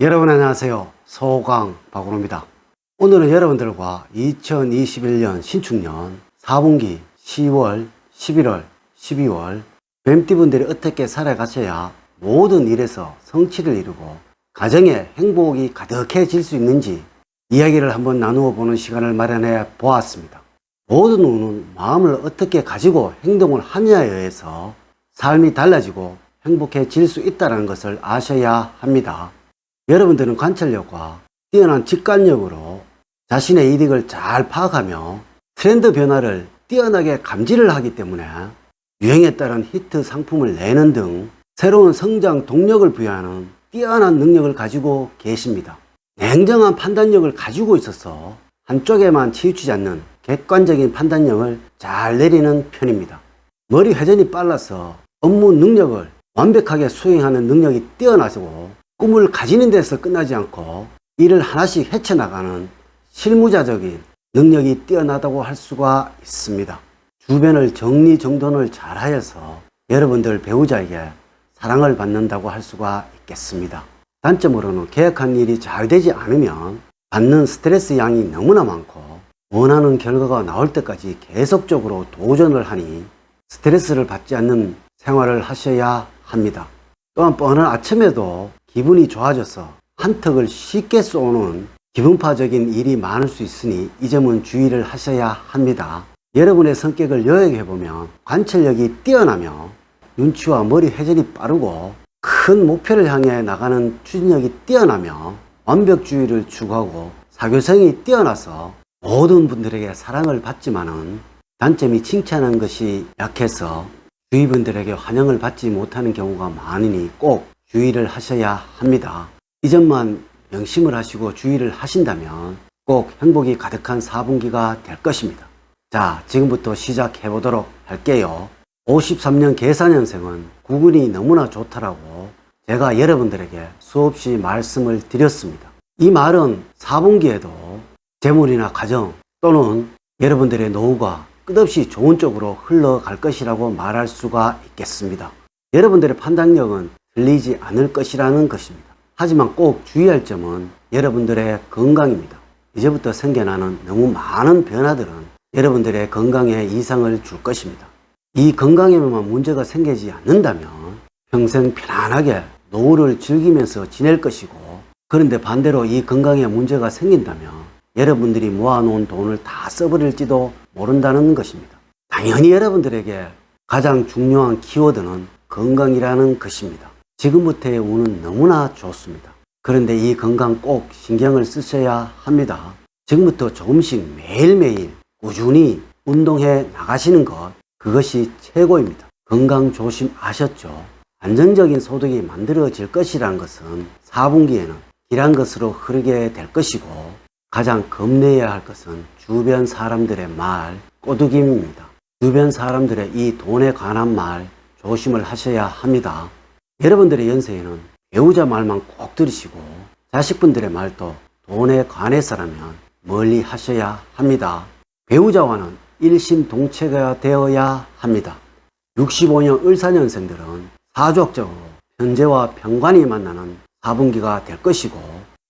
여러분 안녕하세요. 소강 박원호입니다. 오늘은 여러분들과 2021년 신축년 4분기 10월, 11월, 12월 뱀띠분들이 어떻게 살아가셔야 모든 일에서 성취를 이루고 가정에 행복이 가득해질 수 있는지 이야기를 한번 나누어 보는 시간을 마련해 보았습니다. 모든 운은 마음을 어떻게 가지고 행동을 하냐에 의해서 삶이 달라지고 행복해질 수 있다는 것을 아셔야 합니다. 여러분들은 관찰력과 뛰어난 직관력으로 자신의 이득을 잘 파악하며 트렌드 변화를 뛰어나게 감지를 하기 때문에 유행에 따른 히트 상품을 내는 등 새로운 성장 동력을 부여하는 뛰어난 능력을 가지고 계십니다. 냉정한 판단력을 가지고 있어서 한쪽에만 치우치지 않는 객관적인 판단력을 잘 내리는 편입니다. 머리 회전이 빨라서 업무 능력을 완벽하게 수행하는 능력이 뛰어나시고 꿈을 가지는 데서 끝나지 않고 일을 하나씩 헤쳐나가는 실무자적인 능력이 뛰어나다고 할 수가 있습니다. 주변을 정리정돈을 잘 하여서 여러분들 배우자에게 사랑을 받는다고 할 수가 있겠습니다. 단점으로는 계획한 일이 잘 되지 않으면 받는 스트레스 양이 너무나 많고 원하는 결과가 나올 때까지 계속적으로 도전을 하니 스트레스를 받지 않는 생활을 하셔야 합니다. 또한 뻔한 아침에도 기분이 좋아져서 한턱을 쉽게 쏘는 기분파적인 일이 많을 수 있으니 이 점은 주의를 하셔야 합니다. 여러분의 성격을 요약해보면 관찰력이 뛰어나며 눈치와 머리 회전이 빠르고 큰 목표를 향해 나가는 추진력이 뛰어나며 완벽주의를 추구하고 사교성이 뛰어나서 모든 분들에게 사랑을 받지만은 단점이 칭찬하는 것이 약해서 주위 분들에게 환영을 받지 못하는 경우가 많으니 꼭 주의를 하셔야 합니다. 이 점만 명심을 하시고 주의를 하신다면 꼭 행복이 가득한 4분기가 될 것입니다. 자, 지금부터 시작해 보도록 할게요. 53년 계산년생은 구근이 너무나 좋다라고 제가 여러분들에게 수없이 말씀을 드렸습니다. 이 말은 4분기에도 재물이나 가정 또는 여러분들의 노후가 끝없이 좋은 쪽으로 흘러갈 것이라고 말할 수가 있겠습니다. 여러분들의 판단력은 틀리지 않을 것이라는 것입니다. 하지만 꼭 주의할 점은 여러분들의 건강입니다. 이제부터 생겨나는 너무 많은 변화들은 여러분들의 건강에 이상을 줄 것입니다. 이 건강에만 문제가 생기지 않는다면 평생 편안하게 노후를 즐기면서 지낼 것이고 그런데 반대로 이 건강에 문제가 생긴다면 여러분들이 모아놓은 돈을 다 써버릴지도 모른다는 것입니다. 당연히 여러분들에게 가장 중요한 키워드는 건강이라는 것입니다. 지금부터의 운은 너무나 좋습니다. 그런데 이 건강 꼭 신경을 쓰셔야 합니다. 지금부터 조금씩 매일매일 꾸준히 운동해 나가시는 것, 그것이 최고입니다. 건강 조심하셨죠? 안정적인 소득이 만들어질 것이라는 것은 4분기에는 길한 것으로 흐르게 될 것이고 가장 겁내야 할 것은 주변 사람들의 말, 꼬드김입니다. 주변 사람들의 이 돈에 관한 말 조심을 하셔야 합니다. 여러분들의 연세에는 배우자 말만 꼭 들으시고 자식분들의 말도 돈에 관해서라면 멀리 하셔야 합니다. 배우자와는 일심동체가 되어야 합니다. 65년 을사년생들은 사주학적으로 현재와 병관이 만나는 4분기가 될 것이고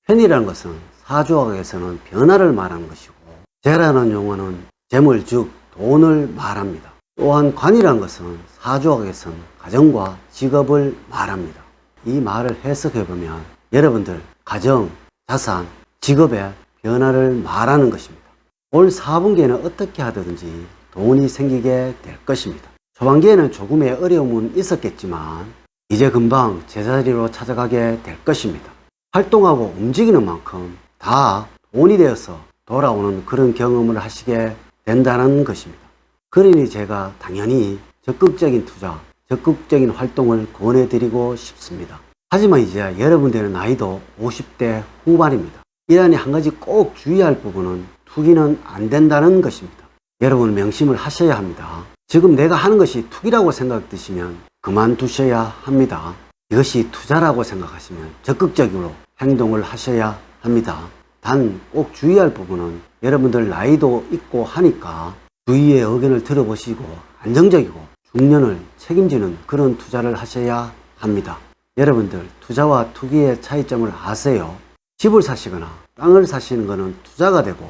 편이라는 것은 사주학에서는 변화를 말하는 것이고 재라는 용어는 재물 즉 돈을 말합니다. 또한 관이라는 것은 사주학에서는 가정과 직업을 말합니다. 이 말을 해석해 보면 여러분들 가정, 자산, 직업의 변화를 말하는 것입니다. 올 4분기에는 어떻게 하든지 돈이 생기게 될 것입니다. 초반기에는 조금의 어려움은 있었겠지만 이제 금방 제자리로 찾아가게 될 것입니다. 활동하고 움직이는 만큼 다 돈이 되어서 돌아오는 그런 경험을 하시게 된다는 것입니다. 그러니 제가 당연히 적극적인 투자, 적극적인 활동을 권해드리고 싶습니다. 하지만 이제 여러분들의 나이도 50대 후반입니다. 이란이 한 가지 꼭 주의할 부분은 투기는 안 된다는 것입니다. 여러분 명심을 하셔야 합니다. 지금 내가 하는 것이 투기라고 생각드시면 그만두셔야 합니다. 이것이 투자라고 생각하시면 적극적으로 행동을 하셔야 합니다. 단 꼭 주의할 부분은 여러분들 나이도 있고 하니까 주위의 의견을 들어보시고 안정적이고 중년을 책임지는 그런 투자를 하셔야 합니다. 여러분들 투자와 투기의 차이점을 아세요? 집을 사시거나 땅을 사시는 것은 투자가 되고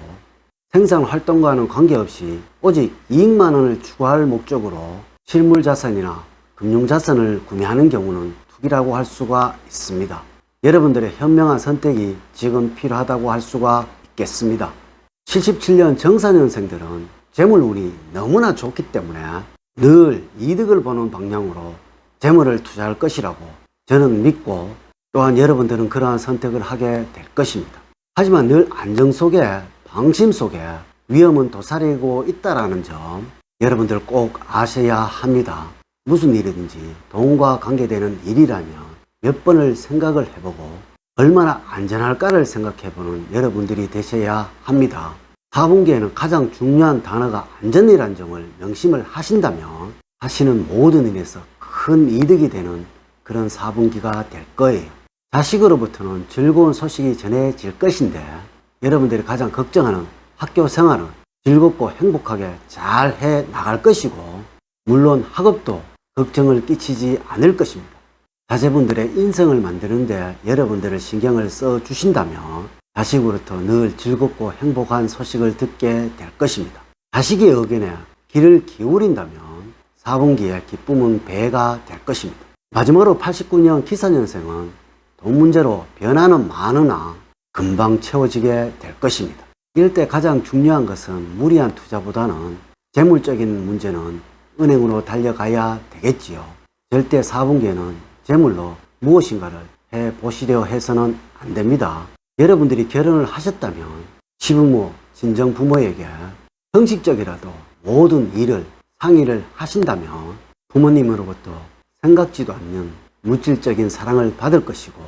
생산 활동과는 관계없이 오직 이익만 원을 추구할 목적으로 실물 자산이나 금융 자산을 구매하는 경우는 투기라고 할 수가 있습니다. 여러분들의 현명한 선택이 지금 필요하다고 할 수가 있겠습니다. 77년 정사년생들은 재물운이 너무나 좋기 때문에 늘 이득을 보는 방향으로 재물을 투자할 것이라고 저는 믿고 또한 여러분들은 그러한 선택을 하게 될 것입니다. 하지만 늘 안정 속에 방심 속에 위험은 도사리고 있다라는 점 여러분들 꼭 아셔야 합니다. 무슨 일이든지 돈과 관계되는 일이라면 몇 번을 생각을 해보고 얼마나 안전할까를 생각해보는 여러분들이 되셔야 합니다. 4분기에는 가장 중요한 단어가 안전이라는 점을 명심을 하신다면 하시는 모든 일에서 큰 이득이 되는 그런 4분기가 될 거예요. 자식으로부터는 즐거운 소식이 전해질 것인데 여러분들이 가장 걱정하는 학교 생활은 즐겁고 행복하게 잘 해 나갈 것이고 물론 학업도 걱정을 끼치지 않을 것입니다. 자제분들의 인성을 만드는데 여러분들을 신경을 써 주신다면 자식으로부터 늘 즐겁고 행복한 소식을 듣게 될 것입니다. 자식의 의견에 귀를 기울인다면 4분기에 기쁨은 배가 될 것입니다. 마지막으로 89년 기사년생은 돈 문제로 변화는 많으나 금방 채워지게 될 것입니다. 이럴 때 가장 중요한 것은 무리한 투자보다는 재물적인 문제는 은행으로 달려가야 되겠지요. 절대 4분기에는 재물로 무엇인가를 해 보시려 해서는 안 됩니다. 여러분들이 결혼을 하셨다면 시부모, 친정 부모에게 형식적이라도 모든 일을 상의를 하신다면 부모님으로부터 생각지도 않는 물질적인 사랑을 받을 것이고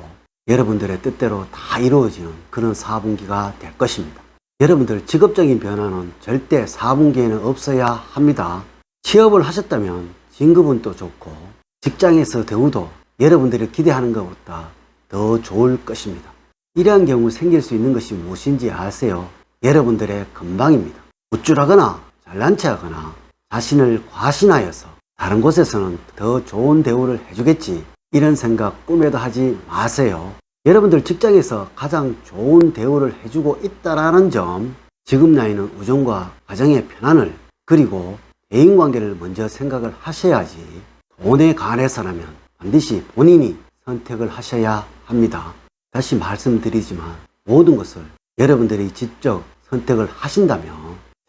여러분들의 뜻대로 다 이루어지는 그런 4분기가 될 것입니다. 여러분들 직업적인 변화는 절대 4분기에는 없어야 합니다. 취업을 하셨다면 진급은 또 좋고 직장에서 대우도 여러분들이 기대하는 것보다 더 좋을 것입니다. 이러한 경우 생길 수 있는 것이 무엇인지 아세요? 여러분들의 건방입니다. 우쭐하거나 잘난 체하거나 자신을 과신하여서 다른 곳에서는 더 좋은 대우를 해주겠지 이런 생각 꿈에도 하지 마세요. 여러분들 직장에서 가장 좋은 대우를 해주고 있다라는 점 지금 나이는 우정과 가정의 편안을 그리고 대인관계를 먼저 생각을 하셔야지 돈에 관해서라면 반드시 본인이 선택을 하셔야 합니다. 다시 말씀드리지만 모든 것을 여러분들이 직접 선택을 하신다면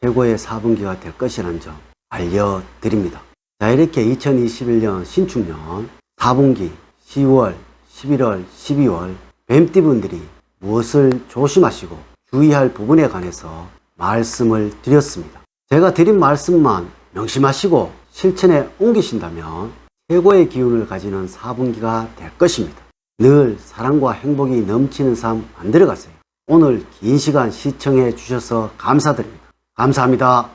최고의 4분기가 될 것이라는 점 알려드립니다. 자, 이렇게 2021년 신축년 4분기 10월, 11월, 12월 뱀띠 분들이 무엇을 조심하시고 주의할 부분에 관해서 말씀을 드렸습니다. 제가 드린 말씀만 명심하시고 실천에 옮기신다면 최고의 기운을 가지는 4분기가 될 것입니다. 늘 사랑과 행복이 넘치는 삶 만들어 가세요. 오늘 긴 시간 시청해 주셔서 감사드립니다. 감사합니다.